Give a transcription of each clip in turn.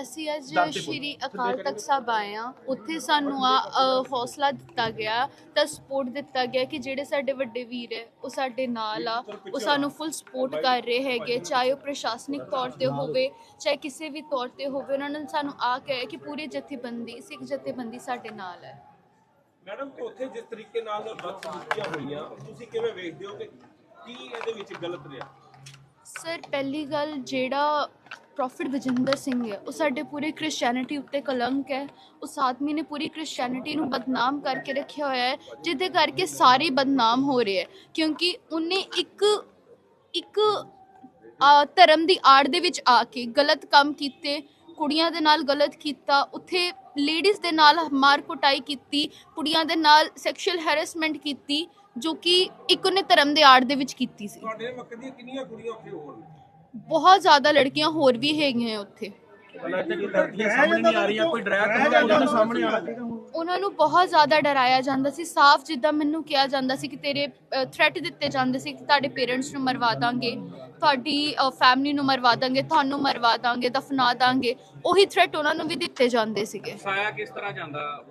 ਅਸੀਂ ਅੱਜ ਸ਼੍ਰੀ ਅਕਾਲ ਤਖਤ ਸਾਹਿਬ ਆਏ ਹਾਂ। ਉੱਥੇ ਸਾਨੂੰ ਆ ਹੌਸਲਾ ਦਿੱਤਾ ਗਿਆ ਤਾਂ ਸਪੋਰਟ ਦਿੱਤਾ ਗਿਆ ਕਿ ਜਿਹੜੇ ਸਾਡੇ ਵੱਡੇ ਵੀਰ ਹੈ ਉਹ ਸਾਡੇ ਨਾਲ ਆ। ਉਹ ਸਾਨੂੰ ਫੁੱਲ ਸਪੋਰਟ ਕਰ ਰਹੇ ਹੈਗੇ ਚਾਹੇ ਉਹ ਪ੍ਰਸ਼ਾਸਨਿਕ ਤੌਰ ਤੇ ਹੋਵੇ ਚਾਹੇ ਕਿਸੇ ਵੀ ਤੌਰ ਤੇ ਹੋਵੇ ਉਹਨਾਂ ਨੇ ਸਾਨੂੰ ਆ ਕਿਹਾ ਕਿ ਪੂਰੀ ਜਥੇਬੰਦੀ ਸਿੱਖ ਜਥੇਬੰਦੀ ਸਾਡੇ ਨਾਲ ਹੈ। ਮੈਡਮ ਉੱਥੇ ਜਿਸ ਤਰੀਕੇ ਨਾਲ ਬਦਸਲੂਕੀਆਂ ਹੋਈਆਂ ਤੁਸੀਂ ਕਿਵੇਂ ਵੇਖਦੇ ਹੋ ਕਿ ਕੀ ਇਹਦੇ ਵਿੱਚ ਗਲਤ ਰਿਹਾ? ਸਰ ਪਹਿਲੀ ਗੱਲ ਜਿਹੜਾ ਪ੍ਰੋਫਿਟ ਵਜਿੰਦਰ ਸਿੰਘ ਹੈ ਉਹ ਸਾਡੇ ਪੂਰੇ ਕ੍ਰਿਸਚੀਅਨਿਟੀ ਉੱਤੇ ਕਲੰਕ ਹੈ। ਉਸ ਆਦਮੀ ਨੇ ਪੂਰੀ ਕ੍ਰਿਸਚੀਅਨਿਟੀ ਨੂੰ ਬਦਨਾਮ ਕਰਕੇ ਰੱਖਿਆ ਹੋਇਆ ਹੈ ਜਿਹਦੇ ਕਰਕੇ ਸਾਰੇ ਬਦਨਾਮ ਹੋ ਰਹੇ ਹੈ। ਕਿਉਂਕਿ ਉਹਨੇ ਇੱਕ ਇੱਕ ਆ, ਧਰਮ ਦੀ ਆੜ ਦੇ ਵਿੱਚ ਆ ਕੇ ਗਲਤ ਕੰਮ ਕੀਤੇ ਕੁੜੀਆਂ ਦੇ ਨਾਲ ਗਲਤ ਕੀਤਾ ਉੱਥੇ ਲੇਡੀਜ਼ ਦੇ ਨਾਲ ਮਾਰ ਕੁਟਾਈ ਕੀਤੀ ਕੁੜੀਆਂ ਦੇ ਨਾਲ ਸੈਕਸ਼ੂਅਲ ਹੈਰੈਸਮੈਂਟ ਕੀਤੀ ਜੋ ਕਿ ਇੱਕ ਉਹਨੇ ਧਰਮ ਦੇ ਆੜ ਦੇ ਵਿੱਚ ਕੀਤੀ ਸੀ। ਤੁਹਾਡੇ ਵਕਤ ਦੀਆਂ ਕਿੰਨੀਆਂ ਕੁੜੀਆਂ ਉੱਥੇ ਹੋਰ ਨੇ? ਬਹੁਤ ਜ਼ਿਆਦਾ ਲੜਕੀਆਂ ਹੋਰ ਵੀ ਹੈਗੀਆਂ ਉੱਥੇ। ਸਾਹਮਣੇ ਨਹੀਂ ਆ ਰਹੀਆਂ ਕੋਈ ਡਰਾਇਆ ਸਾਹਮਣੇ ਆ। ਉਹਨਾਂ ਨੂੰ ਬਹੁਤ ਜ਼ਿਆਦਾ ਡਰਾਇਆ ਜਾਂਦਾ ਸੀ ਸਾਫ਼ ਜਿੱਦਾਂ ਮੈਨੂੰ ਕਿਹਾ ਜਾਂਦਾ ਸੀ ਕਿ ਤੇਰੇ ਥ੍ਰੈਟ ਦਿੱਤੇ ਜਾਂਦੇ ਸੀ ਕਿ ਤੁਹਾਡੇ ਪੇਰੈਂਟਸ ਨੂੰ ਮਰਵਾ ਦਾਂਗੇ ਤੁਹਾਡੀ ਫੈਮਿਲੀ ਨੂੰ ਮਰਵਾ ਦਾਂਗੇ ਤੁਹਾਨੂੰ ਮਰਵਾ ਦਾਂਗੇ ਦਫਨਾ ਦਾਂਗੇ ਉਹੀ ਥ੍ਰੈਟ ਉਹਨਾਂ ਨੂੰ ਵੀ ਦਿੱਤੇ ਜਾਂਦੇ ਸੀਗੇ। ਸਾਇਆ ਕਿਸ ਤਰ੍ਹਾਂ ਜਾਂਦਾ?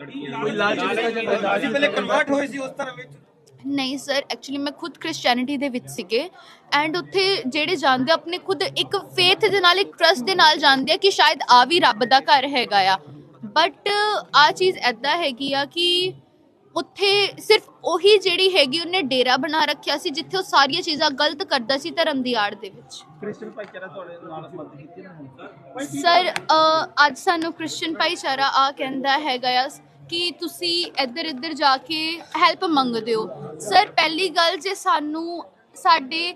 ਲੜਕੀਆਂ ਕੋਈ ਲਾਲਚ ਦਿੱਤਾ ਜਾਂਦਾ? ਅਸੀਂ ਪਹਿਲੇ ਕਨਵਰਟ ਹੋਏ ਸੀ ਉਸ ਤਰ੍ਹਾਂ ਵਿੱਚ। ਨਹੀਂ ਸਰ ਐਕਚੁਅਲੀ ਮੈਂ ਖੁਦ ਕ੍ਰਿਸਚੀਅਨਿਟੀ ਦੇ ਵਿੱਚ ਸੀਗੇ ਐਂਡ ਉੱਥੇ ਜਿਹੜੇ ਜਾਂਦੇ ਆਪਣੇ ਖੁਦ ਇੱਕ ਫੇਥ ਦੇ ਨਾਲ ਇੱਕ ਟਰਸਟ ਦੇ ਨਾਲ ਜਾਂਦੇ ਆ ਕਿ ਸ਼ਾਇਦ ਆ ਵੀ ਰੱਬ ਦਾ ਘਰ ਹੈਗਾ ਆ। ਬਟ ਆ ਚੀਜ਼ ਐਦਾਂ ਹੈਗੀ ਆ ਕਿ ਉੱਥੇ ਸਿਰਫ ਉਹੀ ਜਿਹੜੀ ਹੈਗੀ ਉਹਨੇ ਡੇਰਾ ਬਣਾ ਰੱਖਿਆ ਸੀ ਜਿੱਥੇ ਉਹ ਸਾਰੀਆਂ ਚੀਜ਼ਾਂ ਗਲਤ ਕਰਦਾ ਸੀ ਧਰਮ ਦੀ ਆੜ ਦੇ ਵਿੱਚ। ਕ੍ਰਿਸਚਨ ਭਾਈਚਾਰਾ ਤੁਹਾਡੇ ਨਾਲ ਮਦਦ ਕੀਤੀ ਨਾ ਸਰ ਅੱਜ ਸਾਨੂੰ ਕ੍ਰਿਸਚੀਅਨ ਭਾਈਚਾਰਾ ਆ ਕਹਿੰਦਾ ਹੈਗਾ ਆ ਕਿ ਤੁਸੀਂ ਇੱਧਰ ਇੱਧਰ ਜਾ ਕੇ ਹੈਲਪ ਮੰਗਦੇ ਹੋ। ਸਰ ਪਹਿਲੀ ਗੱਲ ਜੇ ਸਾਨੂੰ ਸਾਡੇ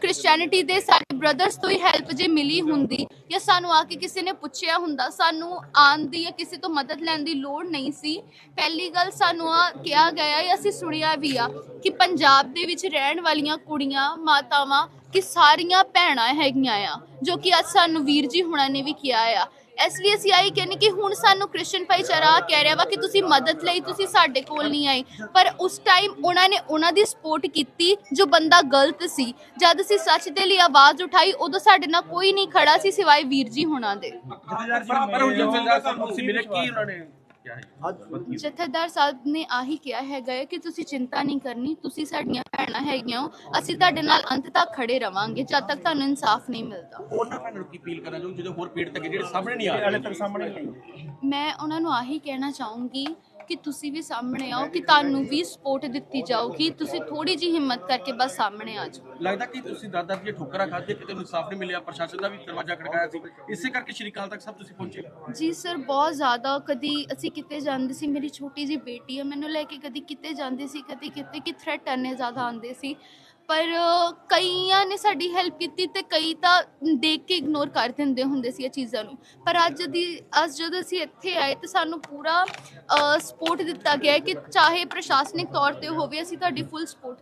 ਕ੍ਰਿਸਚੀਅਨਿਟੀ ਦੇ ਸਾਡੇ ਬ੍ਰਦਰਸ ਤੋਂ ਹੀ ਹੈਲਪ ਜੇ ਮਿਲੀ ਹੁੰਦੀ ਜਾਂ ਸਾਨੂੰ ਆ ਕੇ ਕਿਸੇ ਨੇ ਪੁੱਛਿਆ ਹੁੰਦਾ, ਸਾਨੂੰ ਆਉਣ ਦੀ ਜਾਂ ਕਿਸੇ ਤੋਂ ਮਦਦ ਲੈਣ ਦੀ ਲੋੜ ਨਹੀਂ ਸੀ। ਪਹਿਲੀ ਗੱਲ ਸਾਨੂੰ ਆ ਕਿਹਾ ਗਿਆ ਹੈ ਅਸੀਂ ਸੁਣਿਆ ਵੀ ਆ ਕਿ ਪੰਜਾਬ ਦੇ ਵਿੱਚ ਰਹਿਣ ਵਾਲੀਆਂ ਕੁੜੀਆਂ, ਮਾਤਾਵਾਂ ਕਿ ਸਾਰੀਆਂ ਭੈਣਾਂ ਹੈਗੀਆਂ ਆ, ਜੋ ਕਿ ਅੱਜ ਸਾਨੂੰ ਵੀਰ ਜੀ ਹੁਣਾਂ ਨੇ ਵੀ ਕਿਹਾ ਆ। ਇਸ ਲਈ ਕਿ ਹੁਣ ਸਾਨੂੰ ਕ੍ਰਿਸਚੀਅਨ ਭਾਈਚਾਰਾ ਕਹਿ ਰਿਹਾ ਵਾ ਕਿ ਤੁਸੀਂ ਮਦਦ ਲਈ ਤੁਸੀਂ ਸਾਡੇ ਕੋਲ ਨਹੀਂ ਆਏ। ਪਰ ਉਸ ਟਾਈਮ ਉਹਨਾਂ ਨੇ ਉਹਨਾਂ ਦੀ ਸਪੋਰਟ ਕੀਤੀ ਜੋ ਬੰਦਾ ਗਲਤ ਸੀ। ਜਦ ਅਸੀਂ ਸੱਚ ਦੇ ਲਈ ਆਵਾਜ਼ ਉਠਾਈ, ਉਦੋਂ ਸਾਡੇ ਨਾਲ ਕੋਈ ਨਹੀਂ ਖੜਾ ਸੀ ਸਿਵਾਏ ਵੀਰ ਜੀ ਹੁਣਾਂ ਦੇ। ਪਰ ਹੁਣ ਜਥੇਦਾਰ ਤੁਸੀਂ ਮਿਲੇ, ਕੀ ਉਹਨਾਂ ਨੇ? ਜਥੇਦਾਰ ਸਾਹਿਬ ਨੇ ਆਹੀ ਕਿਹਾ ਹੈਗਾ ਹੈ ਕਿ ਤੁਸੀਂ ਚਿੰਤਾ ਨਹੀਂ ਕਰਨੀ ਤੁਸੀਂ ਸਾਡੀਆਂ ਭੈਣਾਂ ਹੈਗੀਆਂ ਹੋ ਅਸੀਂ ਤੁਹਾਡੇ ਨਾਲ ਅੰਤ ਤੱਕ ਖੜੇ ਰਵਾਂਗੇ ਜਦ ਤੱਕ ਤੁਹਾਨੂੰ ਇਨਸਾਫ ਨਹੀਂ ਮਿਲਦਾ। ਉਹਨਾਂ ਭੈਣਾਂ ਨੂੰ ਕੀ ਅਪੀਲ ਕਰਨਾ ਚਾਹੁੰਦੇ ਜਿਹੜੇ ਹੋਰ ਪੀੜ ਤੱਕ ਜਿਹੜੇ ਸਾਹਮਣੇ ਨਹੀਂ ਆ ਰਹੇ? ਹਾਲੇ ਤੱਕ ਸਾਹਮਣੇ ਨਹੀਂ ਮੈਂ ਉਹਨਾਂ ਨੂੰ ਆਹੀ ਕਹਿਣਾ ਚਾਹੂੰਗੀ ਕਿ ਤੁਸੀਂ ਵੀ ਸਾਹਮਣੇ ਆਓ ਕਿ ਤੁਹਾਨੂੰ ਵੀ ਸਪੋਰਟ ਦਿੱਤੀ ਜਾਊਗੀ ਤੁਸੀਂ ਥੋੜੀ ਜਿਹੀ ਹਿੰਮਤ ਕਰਕੇ ਬਸ ਸਾਹਮਣੇ ਆ ਜਾਓ। ਲੱਗਦਾ ਕਿ ਤੁਸੀਂ ਦਾਦਾ ਦੀਆਂ ਠੋਕਰਾਂ ਖਾਧੇ ਕਿਤੇ ਨੂੰ ਇਨਸਾਫ ਨਹੀਂ ਮਿਲਿਆ ਪ੍ਰਸ਼ਾਸਨ ਦਾ ਵੀ ਦਰਵਾਜ਼ਾ ਖੜਕਾਇਆ ਸੀ। ਇਸੇ ਕਰਕੇ ਸ਼੍ਰੀ ਅਕਾਲ ਤੱਕ ਸਭ ਤੁਸੀਂ ਪਹੁੰਚੇ। ਜੀ ਸਰ ਬਹੁਤ ਜ਼ਿਆਦਾ ਕਦੀ ਅਸੀਂ ਕਿਤੇ ਜਾਂਦੇ ਸੀ ਮੇਰੀ ਛੋਟੀ ਜੀ ਬੇਟੀ ਹੈ ਮੈਨੂੰ ਲੈ ਕੇ ਕਦੀ ਕਿਤੇ ਜਾਂਦੇ ਸੀ ਕਦੀ ਕਿਤੇ ਕਿ ਥ੍ਰੈਟ ਇੰਨੇ ਜ਼ਿਆਦਾ ਆਉਂਦੇ ਸੀ। ਪਰ ਕਈਆਂ ਨੇ ਸਾਡੀ ਹੈਲਪ ਕੀਤੀ ਤੇ ਕਈ ਤਾਂ ਦੇਖ ਕੇ ਇਗਨੋਰ ਕਰ ਦਿੰਦੇ ਹੁੰਦੇ ਸੀ ਇਹ ਚੀਜ਼ਾਂ ਨੂੰ। ਪਰ ਅੱਜ ਦੀ, ਅੱਜ ਜਦੋਂ ਅਸੀਂ ਇੱਥੇ ਆਏ ਤੇ ਸਾਨੂੰ ਪੂਰਾ ਸਪੋਰਟ ਦਿੱਤਾ ਗਿਆ ਕਿ ਚਾਹੇ ਪ੍ਰਸ਼ਾਸਨਿਕ ਤੌਰ ਤੇ ਹੋਵੇ, ਅਸੀਂ ਤੁਹਾਡੀ ਫੁੱਲ ਸਪੋਰਟ